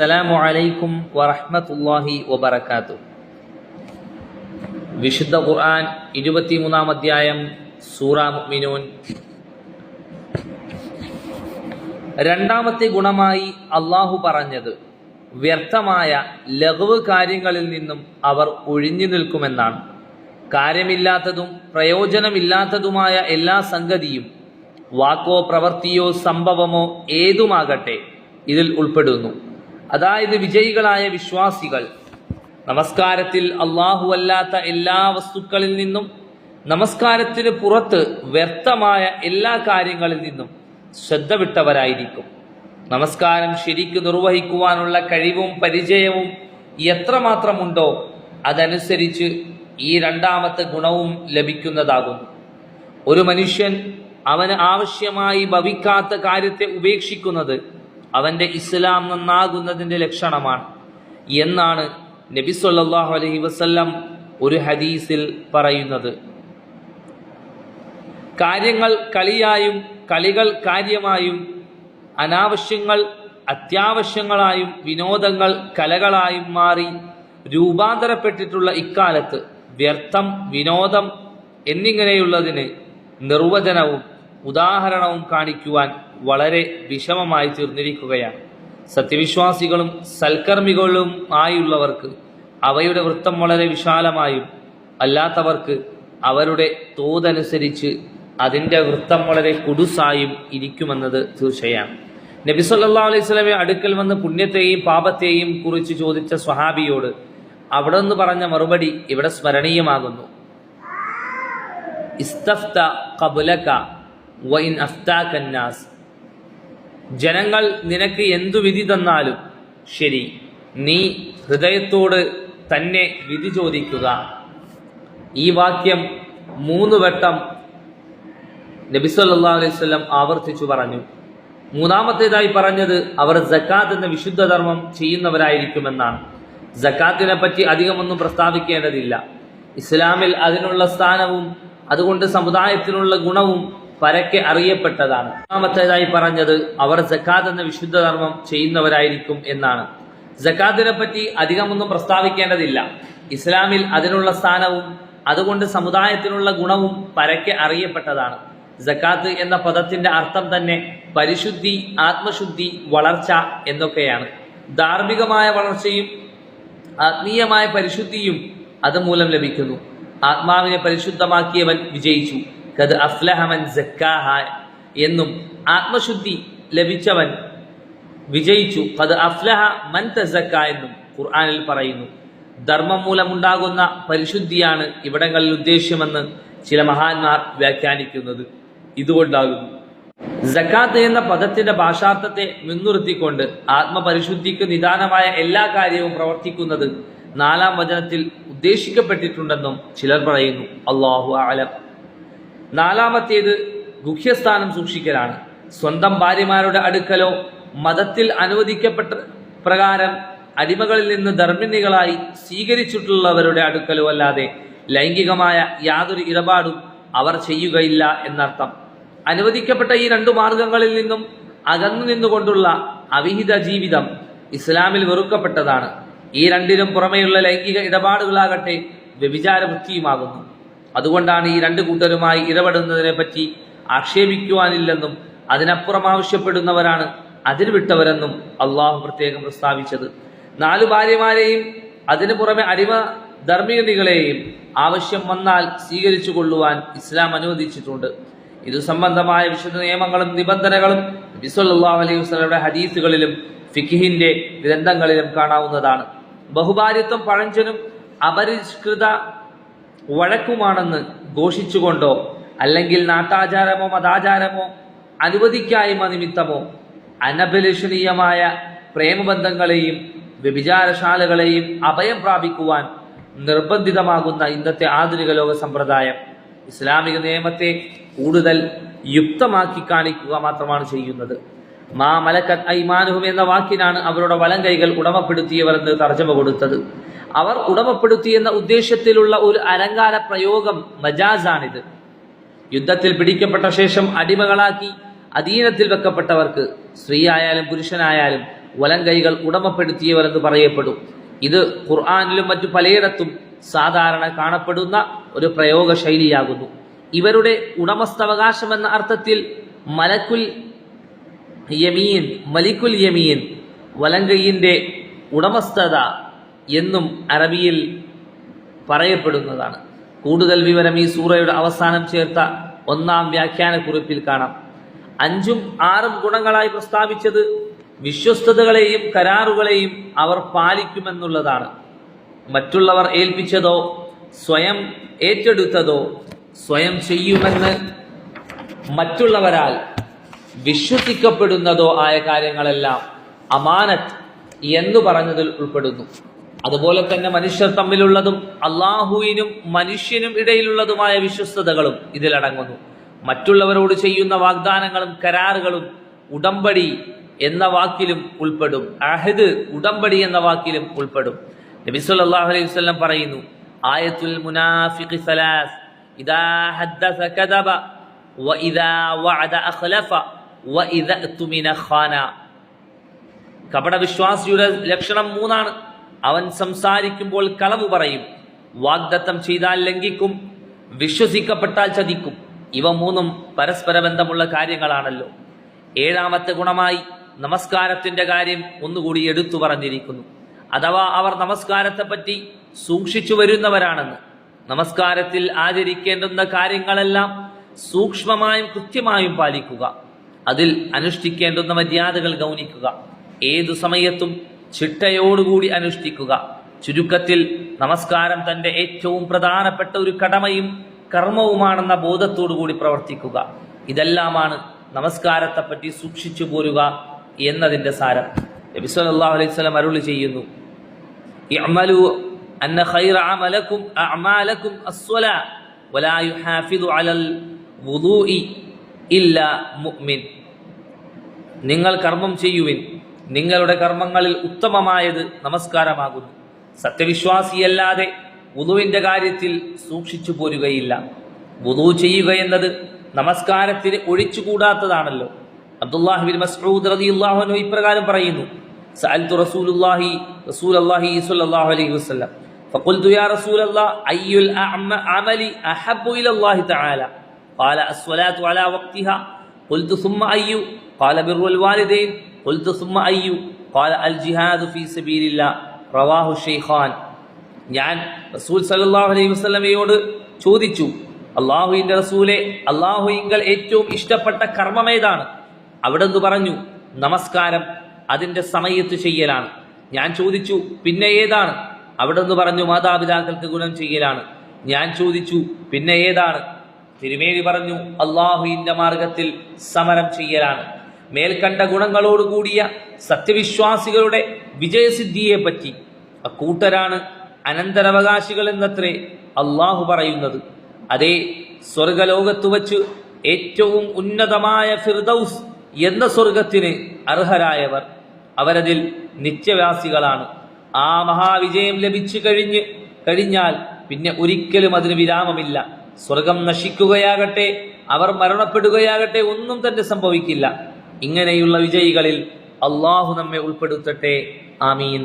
അസ്സലാമു അലൈക്കും വറഹ്മത്തുള്ളാഹി വബറകാതു വിശുദ്ധ ഖുർആൻ ഇരുപത്തിമൂന്നാം അധ്യായം സൂറ മുഅ്മിനൂൻ. രണ്ടാമത്തെ ഗുണമായി അള്ളാഹു പറഞ്ഞത് വ്യർത്ഥമായ ലഘുവ് കാര്യങ്ങളിൽ നിന്നും അവർ ഒഴിഞ്ഞു നിൽക്കുമെന്നാണ്. കാര്യമില്ലാത്തതും പ്രയോജനമില്ലാത്തതുമായ എല്ലാ സംഗതിയും വാക്കോ പ്രവൃത്തിയോ സംഭവമോ ഏതുമാകട്ടെ ഇതിൽ ഉൾപ്പെടുന്നു. അതായത് വിജയികളായ വിശ്വാസികൾ. നമസ്കാരത്തിൽ അള്ളാഹു അല്ലാത്ത എല്ലാ വസ്തുക്കളിൽ നിന്നും നമസ്കാരത്തിന് പുറത്ത് വ്യർത്ഥമായ എല്ലാ കാര്യങ്ങളിൽ നിന്നും ശ്രദ്ധ വിട്ടവരായിരിക്കും. നമസ്കാരം ശരിക്ക് നിർവഹിക്കുവാനുള്ള കഴിവും പരിചയവും എത്രമാത്രമുണ്ടോ അതനുസരിച്ച് ഈ രണ്ടാമത്തെ ഗുണവും ലഭിക്കുന്നതാകുന്നു. ഒരു മനുഷ്യൻ അവന് ആവശ്യമായി ഭവിക്കാത്ത കാര്യത്തെ ഉപേക്ഷിക്കുന്നത് അവന്റെ ഇസ്ലാം നന്നാകുന്നതിന്റെ ലക്ഷണമാണ് എന്നാണ് നബി സല്ലാഹു അലൈഹി വസല്ലം ഒരു ഹദീസിൽ പറയുന്നത്. കാര്യങ്ങൾ കളിയായും കളികൾ കാര്യമായും അനാവശ്യങ്ങൾ അത്യാവശ്യങ്ങളായും വിനോദങ്ങൾ കലകളായും മാറി രൂപാന്തരപ്പെട്ടിട്ടുള്ള ഇക്കാലത്ത് വ്യർത്ഥം വിനോദം എന്നിങ്ങനെയുള്ളതിന് നിർവചനവും ഉദാഹരണവും കാണിക്കുവാൻ വളരെ വിഷമമായി തീർന്നിരിക്കുകയാണ്. സത്യവിശ്വാസികളും സൽക്കർമ്മികളും ആയുള്ളവർക്ക് അവയുടെ വൃത്തം വളരെ വിശാലമായും അല്ലാത്തവർക്ക് അവരുടെ തോതനുസരിച്ച് അതിന്റെ വൃത്തം വളരെ കുടുസായും ഇരിക്കുമെന്നത് തീർച്ചയാണ്. നബി സല്ലാ അലൈഹി സ്വലമെ അടുക്കൽ വന്ന് പുണ്യത്തെയും പാപത്തെയും കുറിച്ച് ചോദിച്ച സ്വഹാബിയോട് അവിടെ നിന്ന് പറഞ്ഞ മറുപടി ഇവിടെ സ്മരണീയമാകുന്നു. ഇസ്തഫ്ത കബുലക വൈൻ അഫ്താക്കന്നാസ് ജനങ്ങൾ നിനക്ക് എന്തു വിധി തന്നാലും ശരി നീ ഹൃദയത്തോട് തന്നെ വിധി ചോദിക്കുക. ഈ വാക്യം മൂന്ന് വട്ടം നബിസല്ലാ അലൈഹി സ്വലം ആവർത്തിച്ചു പറഞ്ഞു. മൂന്നാമത്തേതായി പറഞ്ഞത് അവർ ജക്കാത്ത് എന്ന വിശുദ്ധ ധർമ്മം ചെയ്യുന്നവരായിരിക്കുമെന്നാണ്. ജക്കാത്തിനെ പറ്റി അധികമൊന്നും പ്രസ്താവിക്കേണ്ടതില്ല. ഇസ്ലാമിൽ അതിനുള്ള സ്ഥാനവും അതുകൊണ്ട് സമുദായത്തിനുള്ള ഗുണവും പരക്കെ അറിയപ്പെട്ടതാണ്. മൂന്നാമത്തേതായി പറഞ്ഞത് അവർ ജക്കാത്ത് എന്ന വിശുദ്ധ ധർമ്മം ചെയ്യുന്നവരായിരിക്കും എന്നാണ്. ജക്കാത്തിനെ പറ്റി അധികമൊന്നും പ്രസ്താവിക്കേണ്ടതില്ല. ഇസ്ലാമിൽ അതിനുള്ള സ്ഥാനവും അതുകൊണ്ട് സമുദായത്തിനുള്ള ഗുണവും പരക്കെ അറിയപ്പെട്ടതാണ്. ജക്കാത്ത് എന്ന പദത്തിന്റെ അർത്ഥം തന്നെ പരിശുദ്ധി ആത്മശുദ്ധി വളർച്ച എന്നൊക്കെയാണ്. ധാർമ്മികമായ വളർച്ചയും ആത്മീയമായ പരിശുദ്ധിയും അതുമൂലം ലഭിക്കുന്നു. ആത്മാവിനെ പരിശുദ്ധമാക്കിയവൻ വിജയിച്ചു. കത് അഫ്ലഹമൻ സക്കാഹ എന്നും ആത്മശുദ്ധി ലഭിച്ചവൻ വിജയിച്ചു. കത് അഫ്ലഹ മൻ തസക്ക എന്നും ഖുർആാനിൽ പറയുന്നു. ധർമ്മം മൂലമുണ്ടാകുന്ന പരിശുദ്ധിയാണ് ഇവിടങ്ങളിൽ ഉദ്ദേശ്യമെന്ന് ചില മഹാന്മാർ വ്യാഖ്യാനിക്കുന്നത്. ഇതുകൊണ്ടാകുന്നു. ജക്കാത്ത് എന്ന പദത്തിന്റെ ഭാഷാർത്ഥത്തെ മുൻനിർത്തിക്കൊണ്ട് ആത്മപരിശുദ്ധിക്ക് നിദാനമായ എല്ലാ കാര്യവും പ്രവർത്തിക്കുന്നത് നാലാം വചനത്തിൽ ഉദ്ദേശിക്കപ്പെട്ടിട്ടുണ്ടെന്നും ചിലർ പറയുന്നു. അള്ളാഹു ആലം നാലാമത്തേത് ഗുഹ്യസ്ഥാനം സൂക്ഷിക്കലാണ്. സ്വന്തം ഭാര്യമാരുടെ അടുക്കലോ മതത്തിൽ അനുവദിക്കപ്പെട്ട പ്രകാരം അടിമകളിൽ നിന്ന് ധർമ്മിണികളായി സ്വീകരിച്ചിട്ടുള്ളവരുടെ അടുക്കലോ അല്ലാതെ ലൈംഗികമായ യാതൊരു ഇടപാടും അവർ ചെയ്യുകയില്ല എന്നർത്ഥം. അനുവദിക്കപ്പെട്ട ഈ രണ്ടു മാർഗങ്ങളിൽ നിന്നും അകന്നു നിന്നുകൊണ്ടുള്ള അവിഹിത ജീവിതം ഇസ്ലാമിൽ വെറുക്കപ്പെട്ടതാണ്. ഈ രണ്ടിനും പുറമെയുള്ള ലൈംഗിക ഇടപാടുകളാകട്ടെ വ്യഭിചാര വൃത്തിയുമാകുന്നു അതുകൊണ്ടാണ് ഈ രണ്ട് കൂട്ടരുമായി ഇടപെടുന്നതിനെ പറ്റി ആക്ഷേപിക്കുവാനില്ലെന്നും അതിനപ്പുറം ആവശ്യപ്പെടുന്നവരാണ് അതിൽ വിട്ടവരെന്നും അള്ളാഹു പ്രത്യേകം പ്രസ്താവിച്ചത്. നാലു ഭാര്യമാരെയും അതിനു പുറമെ അടിമ ധർമ്മികനികളെയും ആവശ്യം വന്നാൽ സ്വീകരിച്ചു കൊള്ളുവാൻ ഇസ്ലാം അനുവദിച്ചിട്ടുണ്ട്. ഇതു സംബന്ധമായ വിശുദ്ധ നിയമങ്ങളും നിബന്ധനകളും ബിസുല്ലാഹു അലൈഹി വസ്ലയുടെ ഹദീസുകളിലും ഫിഖിഹിന്റെ ഗ്രന്ഥങ്ങളിലും കാണാവുന്നതാണ്. ബഹുഭാര്യത്വം പഴഞ്ചനും അപരിഷ്കൃത വഴക്കുമാണെന്ന് ഘോഷിച്ചുകൊണ്ടോ അല്ലെങ്കിൽ നാട്ടാചാരമോ മതാചാരമോ അനുവദിക്കായ്മ നിമിത്തമോ അനഭിലഷണീയമായ പ്രേമബന്ധങ്ങളെയും വ്യഭിചാരശാലകളെയും അഭയം പ്രാപിക്കുവാൻ നിർബന്ധിതമാകുന്ന ഇന്നത്തെ ആധുനിക ലോക സമ്പ്രദായം ഇസ്ലാമിക നിയമത്തെ കൂടുതൽ യുക്തമാക്കി കാണിക്കുക മാത്രമാണ് ചെയ്യുന്നത്. മാ മലക്കത്ത് ഐമാനുഹും എന്ന വാക്കിനാണ് അവരുടെ വലം കൈകൾ ഉടമപ്പെടുത്തിയവർ എന്ന് തർജമ കൊടുത്തത്. അവർ ഉടമപ്പെടുത്തി എന്ന ഉദ്ദേശത്തിലുള്ള ഒരു അലങ്കാര പ്രയോഗം മജാസാണിത്. യുദ്ധത്തിൽ പിടിക്കപ്പെട്ട ശേഷം അടിമകളാക്കി അധീനത്തിൽ വെക്കപ്പെട്ടവർക്ക് സ്ത്രീയായാലും പുരുഷനായാലും വലം കൈകൾ ഉടമപ്പെടുത്തിയവർ എന്ന് പറയപ്പെടും. ഇത് ഖുർആാനിലും മറ്റു പലയിടത്തും സാധാരണ കാണപ്പെടുന്ന ഒരു പ്രയോഗ ശൈലിയാകുന്നു ഇവരുടെ ഉടമസ്ഥാവകാശം എന്ന അർത്ഥത്തിൽ മലക്കുൽ യമീൻ മലിക്കുൽ യമീൻ വലങ്കൈയിന്റെ ഉടമസ്ഥത എന്നും അറബിയിൽ പറയപ്പെടുന്നതാണ്. കൂടുതൽ വിവരം ഈ സൂറയുടെ അവസാനം ചേർത്ത ഒന്നാം വ്യാഖ്യാനക്കുറിപ്പിൽ കാണാം. അഞ്ചും ആറും ഗുണങ്ങളായി പ്രസ്താവിച്ചത് വിശ്വസ്തതകളെയും കരാറുകളെയും അവർ പാലിക്കുമെന്നുള്ളതാണ്. മറ്റുള്ളവർ ഏൽപ്പിച്ചതോ സ്വയം ഏറ്റെടുത്തതോ സ്വയം ചെയ്യുമെന്ന് മറ്റുള്ളവരാൽ വിശ്വസിക്കപ്പെടുന്നതോ ആയ കാര്യങ്ങളെല്ലാം അമാനത്ത് എന്ന് പറഞ്ഞതിൽ ഉൾപ്പെടുന്നു. അതുപോലെ തന്നെ മനുഷ്യർ തമ്മിലുള്ളതും അള്ളാഹുവിനും മനുഷ്യനും ഇടയിലുള്ളതുമായ വിശ്വസ്തതകളും ഇതിലടങ്ങുന്നു. മറ്റുള്ളവരോട് ചെയ്യുന്ന വാഗ്ദാനങ്ങളും കരാറുകളും ഉടമ്പടി എന്ന വാക്കിലും ഉൾപ്പെടും. അഹദ് ഉടമ്പടി എന്ന വാക്കിലും ഉൾപ്പെടും. നബി സല്ലല്ലാഹു അലൈഹി വസല്ലം പറയുന്നു ആയത്തുൽ മുനാഫിഖി സലാസ് ഇദാ ഹദ്ദസ കദബ വഇദാ വഅദ അഖ്ലഫ. വഇദാ തുമിന ഖാന. കപട വിശ്വാസിയുടെ ലക്ഷണം മൂന്നാണ്. അവൻ സംസാരിക്കുമ്പോൾ കളവ് പറയും. വാഗ്ദത്തം ചെയ്താൽ ലംഘിക്കും വിശ്വസിക്കപ്പെട്ടാൽ ചതിക്കും. ഇവ മൂന്നും പരസ്പര ബന്ധമുള്ള കാര്യങ്ങളാണല്ലോ. ഏഴാമത്തെ ഗുണമായി നമസ്കാരത്തിന്റെ കാര്യം ഒന്നുകൂടി എടുത്തു പറഞ്ഞിരിക്കുന്നു. അഥവാ അവർ നമസ്കാരത്തെപ്പറ്റി സൂക്ഷിച്ചു വരുന്നവരാണെന്ന്. നമസ്കാരത്തിൽ ആചരിക്കേണ്ടുന്ന കാര്യങ്ങളെല്ലാം സൂക്ഷ്മമായും കൃത്യമായും പാലിക്കുക. അതിൽ അനുഷ്ഠിക്കേണ്ടുന്ന മര്യാദകൾ ഗൗനിക്കുക. ഏതു സമയത്തും ചിട്ടയോടുകൂടി അനുഷ്ഠിക്കുക. ചുരുക്കത്തിൽ നമസ്കാരം തന്റെ ഏറ്റവും പ്രധാനപ്പെട്ട ഒരു കടമയും കർമ്മവുമാണെന്ന ബോധത്തോടുകൂടി പ്രവർത്തിക്കുക. ഇതെല്ലാമാണ് നമസ്കാരത്തെപ്പറ്റി സൂക്ഷിച്ചു പോരുക എന്നതിന്റെ സാരം. നബി സല്ലല്ലാഹു അലൈഹി വസല്ലം അരുളി ചെയ്യുന്നു. ഇഅമലു അമലക്കും അഅമാലക്കും വലാ യുഹാഫിദു അലൽ വുദൂഇ ഇല്ല മുഅ്മിൻ നിങ്ങൾ കർമ്മം ചെയ്യുവിൻ നിങ്ങളുടെ കർമ്മങ്ങളിൽ ഉത്തമമായത് നമസ്കാരമാകുന്നു സത്യവിശ്വാസിയല്ലാതെ വുതുവിന്റെ കാര്യത്തിൽ സൂക്ഷിച്ചു പോരുകയില്ല വുതു ചെയ്യുക എന്നത് നമസ്കാരത്തിന് ഒഴിച്ചുകൂടാത്തതാണല്ലോ അബ്ദുല്ലാഹിബിൻ മസ്ഊദ് റളിയല്ലാഹു അൻഹു ഇപ്രകാരം പറയുന്നു സഅൽതു റസൂലുള്ളാഹി റസൂലുള്ളാഹി സ്വല്ലല്ലാഹു അലൈഹി വസല്ലം فقلت يا رسول الله أي العمل أحب إلى الله تعالى قال الصلاة على وقتها قلت ثم أي قال بر الوالدين قلت ثم أي قال الجهاد في سبيل الله رواه الشيخان ഞാൻ റസൂൽ സല്ലല്ലാഹു അലൈഹി വസല്ലമയോട് ചോദിച്ചു അള്ളാഹുവിന്റെ റസൂലെ അള്ളാഹുയിങ്കൽ ഏറ്റവും ഇഷ്ടപ്പെട്ട കർമ്മം ഏതാണ് അവിടെ നിന്ന് പറഞ്ഞു നമസ്കാരം അതിന്റെ സമയത്ത് ചെയ്യലാണ് ഞാൻ ചോദിച്ചു പിന്നെ ഏതാണ് അവിടെ നിന്ന് പറഞ്ഞു മാതാപിതാക്കൾക്ക് ഗുണം ചെയ്യലാണ് ഞാൻ ചോദിച്ചു പിന്നെ ഏതാണ് തിരുമേനി പറഞ്ഞു അള്ളാഹുവിന്റെ മാർഗത്തിൽ സമരം ചെയ്യലാണ്. മേൽക്കണ്ട ഗുണങ്ങളോടുകൂടിയ സത്യവിശ്വാസികളുടെ വിജയസിദ്ധിയെ പറ്റി അക്കൂട്ടരാണ് അനന്തരാവകാശികൾ എന്നത്രേ അള്ളാഹു പറയുന്നത്. അതേ സ്വർഗലോകത്ത് വച്ച് ഏറ്റവും ഉന്നതമായ ഫിർദൌസ് എന്ന സ്വർഗത്തിന് അർഹരായവർ അവരതിൽ നിത്യവാസികളാണ്. ആ മഹാവിജയം ലഭിച്ചു കഴിഞ്ഞ് കഴിഞ്ഞാൽ പിന്നെ ഒരിക്കലും അതിന് വിരാമമില്ല. സ്വർഗം നശിക്കുകയാകട്ടെ അവർ മരണപ്പെടുകയാകട്ടെ ഒന്നും തന്നെ സംഭവിക്കില്ല. ഇങ്ങനെയുള്ള വിജയികളിൽ അള്ളാഹു നമ്മെ ഉൾപ്പെടുത്തട്ടെ. ആമീൻ.